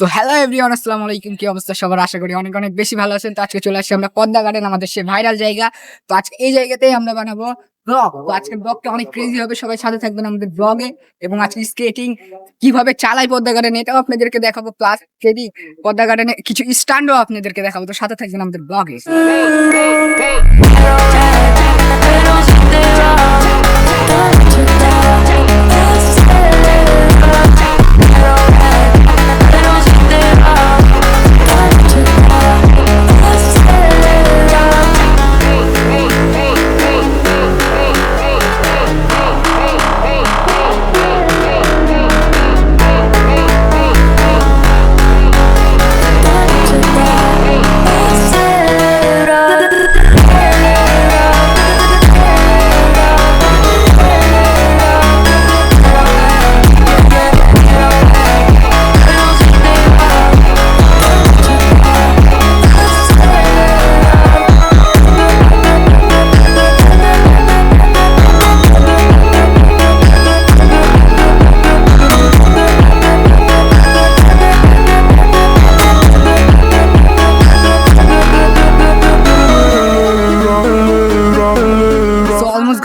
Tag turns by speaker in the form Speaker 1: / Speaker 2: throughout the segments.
Speaker 1: তো hello everyone আসসালামু আলাইকুম কি অবস্থা সবার আশা করি অনেক অনেক বেশি ভালো আছেন তো আজকে চলে আসছি আমরা পদ্মা গার্ডেন আমাদের সে ভাইরাল জায়গা তো আজকে এই জায়গাতেই আমরা বানাবো ব্লগ তো আজকে ব্লগটা অনেক ক্রেজি হবে সবাই সাথে থাকবেন আমাদের ব্লগে এবং আজকে স্কেটিং কীভাবে চালাই পদ্মা গার্ডেন এটাও আপনাদেরকে দেখাবো প্লাস যদি পদ্মা গার্ডেনে কিছু স্ট্যান্ডও আপনাদেরকে দেখাবো তো সাথে থাকবেন আমাদের ব্লগে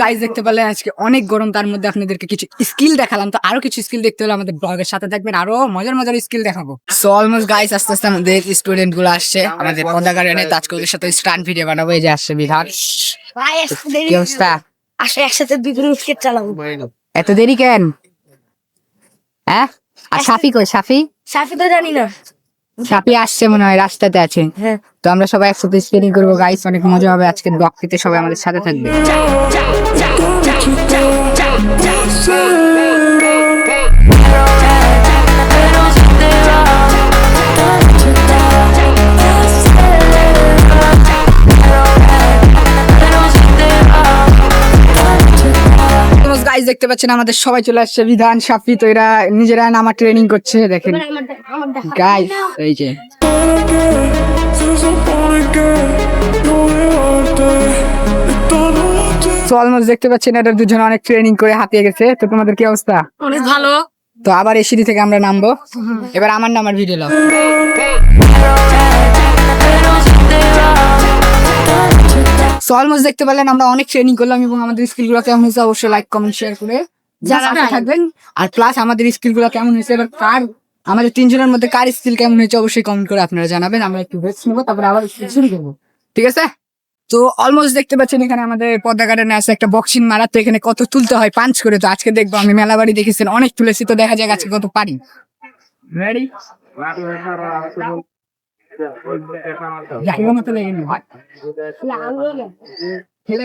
Speaker 1: গাইজ দেখতে পারলে আজকে অনেক গরম তার মধ্যে আপনাদেরকে কিছু স্কিল দেখালাম। তো আরও কিছু স্কিল দেখতে হলে আমাদের ব্লগের সাথে থাকবেন। আরও মজার মজার স্কিল দেখাবো। সো অলমোস্ট গাইজ আস্তে আস্তে আমাদের স্টুডেন্টগুলো আসছে। আমাদের পদা গার্ডেনে তো আজকে ওদের সাথে স্টান্ট ভিডিও বানাবো। এই যে আসছে
Speaker 2: দেরি
Speaker 1: কি অবস্থা?
Speaker 2: আসলে একসাথে দিন স্কেট চালাবো।
Speaker 1: এত দেরি কেন? হ্যাঁ? আর সাফি কই? সাফি
Speaker 2: সাফি তো জানি না।
Speaker 1: সাফি আসছে মনে হয় রাস্তাতে আছে।
Speaker 2: হ্যাঁ।
Speaker 1: তো আমরা সবাই একসাথে স্কেটিং করব গাইস অনেক মজা হবে আজকে ব্লগ খেতে সবাই আমাদের সাথে থাকবে। গাইস দেখতে পাচ্ছেন আমাদের সবাই চলে আসছে। বিধান সাফি তো এরা নিজেরা নামার ট্রেনিং করছে দেখেন। গাইস এই যে। তো অলমোস্ট দেখতে পাচ্ছেন এটা দুজন অনেক ট্রেনিং করে হাতিয়ে গেছে। তো তোমাদের কি অবস্থা?
Speaker 2: অনেক ভালো।
Speaker 1: তো আবার এই সিঁড়ি থেকে আমরা নামবো। এবার আমার নামার ভিডিও লাও। সো অলমোস্ট দেখতে পারলেন আমরা অনেক ট্রেনিং করলাম এবং আমাদের স্কিলগুলো কেমন হয়েছে অবশ্যই লাইক কমেন্ট শেয়ার করে যারা থাকবেন। আর প্লাস আমাদের স্কিলগুলো কেমন হয়েছে এবার কার আমাদের তিনজনের মধ্যে কার স্কিল কেমন হয়েছে অবশ্যই কমেন্ট করে আপনারা জানাবেন। আমরা একটু রেস্ট নেব তারপরে আবার শুরু করব। ঠিক আছে? তো অলমোস্ট দেখতে পাচ্ছেন এখানে আমাদের পদ্মা গার্ডেনে আছে একটা বক্সিং মারা তো এখানে কত তুলতে হয় পাঞ্চ করে। তো আজকে দেখব আমি মেলা বাড়ি দেখেছেন অনেক তুলেছি তো দেখা যাক আজকে কত পারি। রেডি খেলে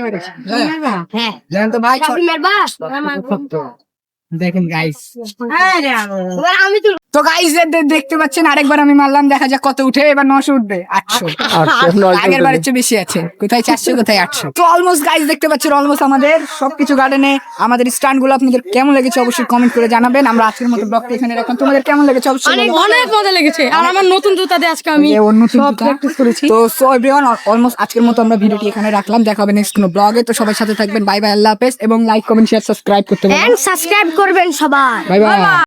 Speaker 2: হ্যাঁ।
Speaker 1: জানেন তো ভাই
Speaker 2: সাফি মেরবা আমার
Speaker 1: দেখেন গাইস
Speaker 2: আমি তো
Speaker 1: তো গাইস দেখতে পাচ্ছেন আরেকবার আমি মারলাম দেখা যাক কত উঠে এবার নশো উঠবে আটশো। আগের বারের চেয়ে বেশি আছে। কোথায় চারশো কোথায় আটশো? তো অলমোস্ট গাইস দেখতে পাচ্ছেন অলমোস্ট আমাদের সবকিছু গার্ডেনে আমাদের স্ট্যান্ডগুলো আপনাদের কেমন লেগেছে অবশ্যই কমেন্ট করে জানাবেন। আমরা আজকের মতো ব্লগটা এখানে রাখলাম। তোমাদের কেমন লেগেছে? অবশ্যই
Speaker 2: অনেক মজা লেগেছে। আর আমার নতুন জুতা দিয়ে আজকে আমি
Speaker 1: ওর নতুন
Speaker 2: প্র্যাকটিস করেছি।
Speaker 1: তো সো এভরিওয়ান অলমোস্ট আজকের মতো আমরা ভিডিওটি এখানে রাখলাম। দেখা হবে নেক্সট কোনো ব্লগে তো সবাই সাথে থাকবেন। বাই বাই আল্লাহ হাফেজ। এবং লাইক কমেন্ট শেয়ার সাবস্ক্রাইব করতে পারেন
Speaker 2: সাবস্ক্রাইব করবেন সবাই।
Speaker 1: Bye bye